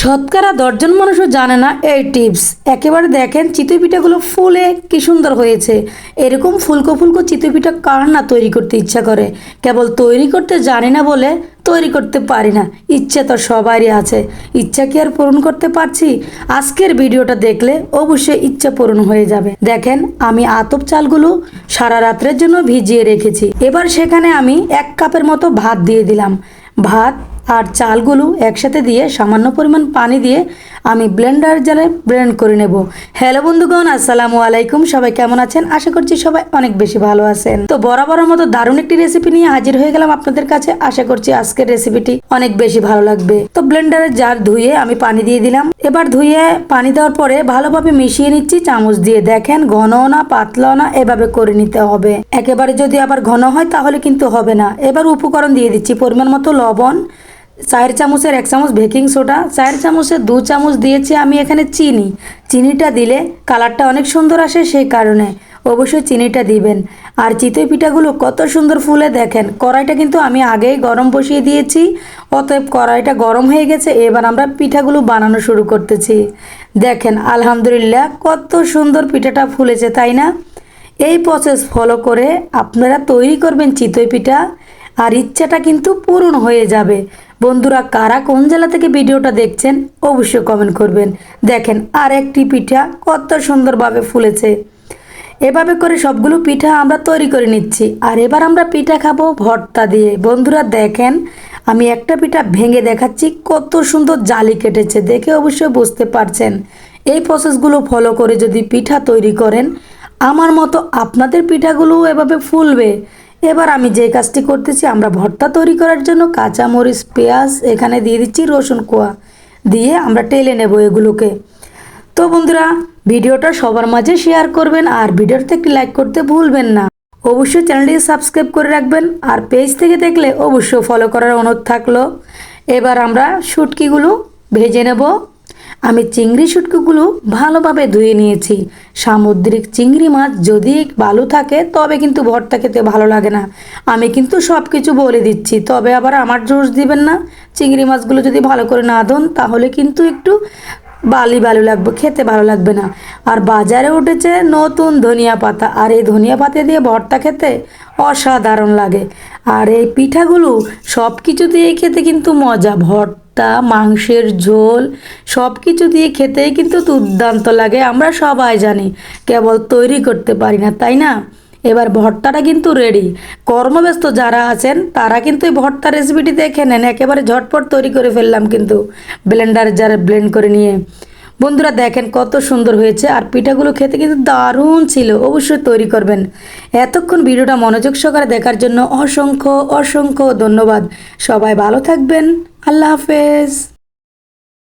শতকরা দশজন মানুষও জানে না এই টিপস। একেবারে দেখেন চিতই পিঠাগুলো ফুলে কি সুন্দর হয়েছে। এরকম ফুলকো ফুলকো চিতই পিঠা কার না তৈরি করতে ইচ্ছা করে? কেবল তৈরি করতে জানি না বলে তৈরি করতে পারি না। ইচ্ছে তো সবারই আছে। ইচ্ছা কি আর পূরণ করতে পারছি? আজকের ভিডিওটা দেখলে অবশ্যই ইচ্ছা পূরণ হয়ে যাবে। দেখেন, আমি আতপ চালগুলো সারা রাত্রের জন্য ভিজিয়ে রেখেছি। এবার সেখানে আমি এক কাপের মতো ভাত দিয়ে দিলাম। ভাত আর চালগুলো একসাথে দিয়ে সামান্য পরিমাণ পানি দিয়ে আমি ব্লেন্ডার জালে ব্লেন্ড করে নেব। হ্যালো বন্ধুগণ, আসসালামু আলাইকুম। সবাই কেমন আছেন? আশা করছি সবাই অনেক বেশি ভালো আছেন। তো বরাবরের মতো দারুণ একটি রেসিপি নিয়ে হাজির হয়ে গেলাম আপনাদের কাছে। আশা করছি আজকের রেসিপিটি অনেক বেশি ভালো লাগবে। তো ব্লেন্ডারের জার ধুয়ে আমি পানি দিয়ে দিলাম। এবার ধুয়ে পানি দেওয়ার পরে ভালোভাবে মিশিয়ে নিচ্ছি। চামচ দিয়ে দেখেন ঘন না পাতলা না, এভাবে করে নিতে হবে। একেবারে যদি আবার ঘন হয় তাহলে কিন্তু হবে না। এবার উপকরণ দিয়ে দিচ্ছি পরিমাণ মতো লবণ। চার চামচের এক চামচ বেকিং সোডা, চার চামচের দু চামচ দিয়েছি আমি এখানে চিনি। চিনিটা দিলে কালারটা অনেক সুন্দর আসে সেই কারণে। অবশ্যই চিনিটা দিবেন। আর চিতই পিঠাগুলো কত সুন্দর ফুলে দেখেন। কড়াইটা কিন্তু আমি আগেই গরম বসিয়ে দিয়েছি। অতএব কড়াইটা গরম হয়ে গেছে, এবার আমরা পিঠাগুলো বানানো শুরু করতেছি। দেখেন, আলহামদুলিল্লাহ কত সুন্দর পিঠাটা ফুলেছে, তাই না? এই প্রসেস ফলো করে আপনারা তৈরি করবেন চিতই পিঠা। আর ইচ্ছাটা কিন্তু পূরণ হয়ে যাবে। বন্ধুরা, কারা কোন জেলা থেকে ভিডিওটা দেখছেন, অবশ্যই কমেন্ট করবেন। দেখেন আর একটি পিঠা কত সুন্দরভাবে ফুলেছে। এভাবে করে সবগুলো পিঠা আমরা তৈরি করে নিচ্ছি। আর এবার আমরা পিঠা খাব ভর্তা দিয়ে। বন্ধুরা, দেখেন, আমি একটা পিঠা ভেঙে দেখাচ্ছি, কত সুন্দর জালি কেটেছে। দেখে অবশ্যই বুঝতে পারছেন। এই প্রসেসগুলো ফলো করে যদি পিঠা তৈরি করেন, আমার মতো আপনাদের পিঠাগুলো এভাবে ফুলবে। এবার আমি যে কাজটি করতেছি, আমরা ভর্তা তৈরি করার জন্য কাঁচা মরিচ পেঁয়াজ, এখানে দিয়ে দিচ্ছি রসুন কোয়া। দিয়ে আমরা টেলে নেব এগুলোকে। তো বন্ধুরা, ভিডিওটা সবার মাঝে শেয়ার করবেন আর ভিডিওতে একটি লাইক করতে ভুলবেন না। অবশ্যই চ্যানেলটি সাবস্ক্রাইব করে রাখবেন আর পেজ থেকে দেখলে অবশ্যই ফলো করার অনুরোধ থাকল। এবার আমরা শুটকিগুলো ভেজে নেব। আমি চিংড়ি শুটকুগুলো ভালোভাবে ধুয়ে নিয়েছি। সামুদ্রিক চিংড়ি মাছ যদি বালু থাকে, তবে কিন্তু ভর্তা খেতে ভালো লাগে না। আমি কিন্তু সব কিছু বলে দিচ্ছি, তবে আবার আমার জোশ দিবেন না। চিংড়ি মাছগুলো যদি ভালো করে না ধন, তাহলে কিন্তু একটু বালি ভালো লাগবে, খেতে ভালো লাগবে না। আর বাজারে উঠেছে নতুন ধনিয়া পাতা, আর এই ধনিয়া পাতা দিয়ে ভর্তা খেতে অসাধারণ লাগে। আর এই পিঠাগুলো সব কিছু দিয়ে খেতে কিন্তু মজা, ভর্তা মাংসের ঝোল সব কিছু দিয়ে খেতেই কিন্তু দুর্দান্ত লাগে, আমরা সবাই জানি। কেবল তৈরি করতে পারি না, তাই না? এবার ভর্তাটা কিন্তু রেডি কর্মব্যস্ত যারা আছেন, তারা কিন্তু এই ভর্তা রেসিপিটি দেখে নেন, একেবারে ঝটপট তৈরি করে ফেললাম কিন্তু ব্লেন্ডার যারা ব্লেন্ড করে নিয়ে। বন্ধুরা দেখেন কত সুন্দর হয়েছে, আর পিঠাগুলো খেতে কিন্তু দারুণ ছিল, অবশ্যই তৈরি করবেন। এতক্ষণ ভিডিওটা মনোযোগ সহকারে দেখার জন্য অসংখ্য অসংখ্য ধন্যবাদ। সবাই ভালো থাকবেন, আল্লাহ হাফেজ।